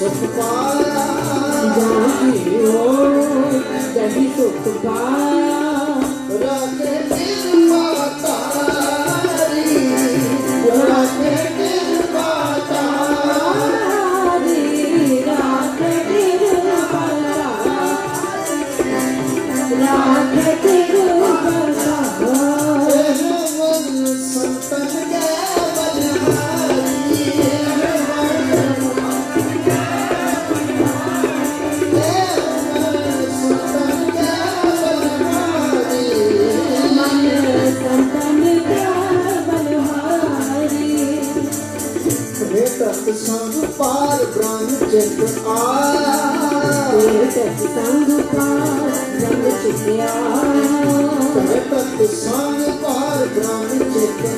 สุข ਸੰਗ ਪਾਰ ਬ੍ਰਹਮ ਚਿਤ ਆਇਆ। ਤਤ ਸੰਗ ਪਾਰ ਬ੍ਰਹਮ ਚਿਤ ਆਇਆ। ਤਤ ਸੰਗ ਪਾਰ ਬ੍ਰਹਮ ਚਿਤ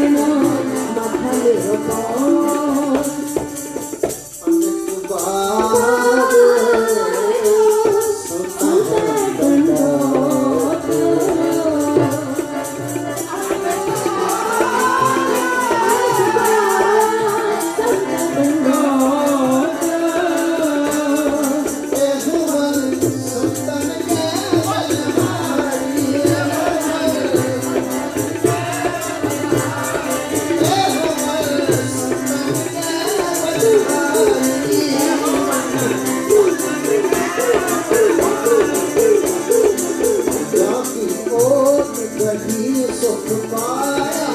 ਗੜੀ ਸੁਖ ਪਾਇਆ।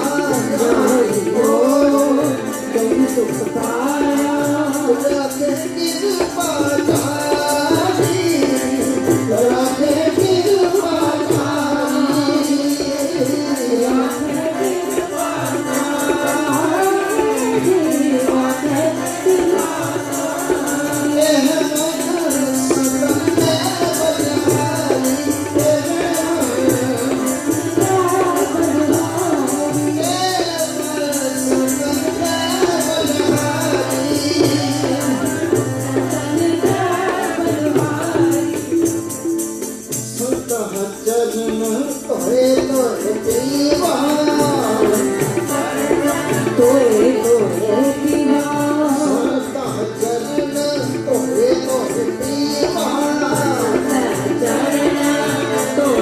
ਜਾਈ ਓ ਕਈ ਸੁਖ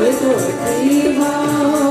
Deus, eu te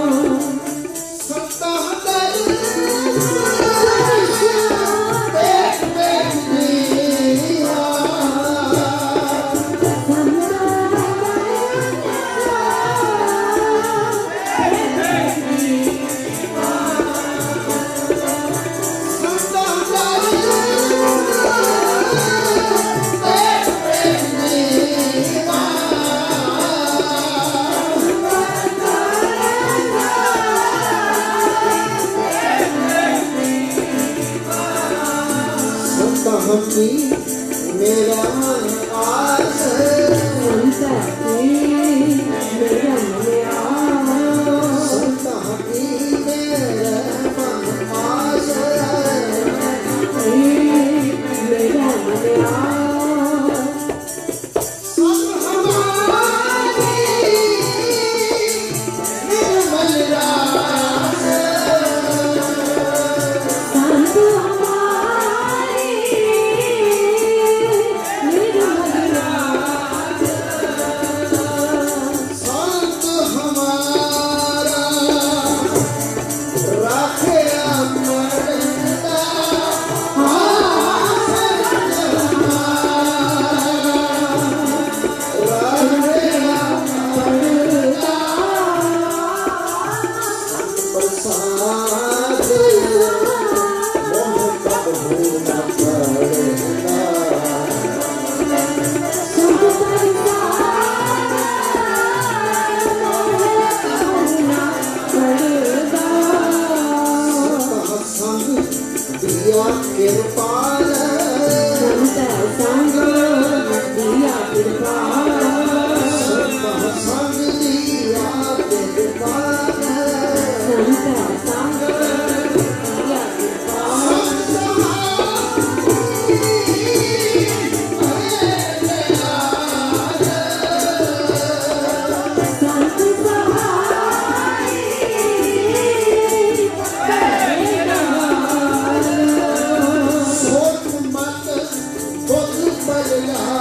Yeah.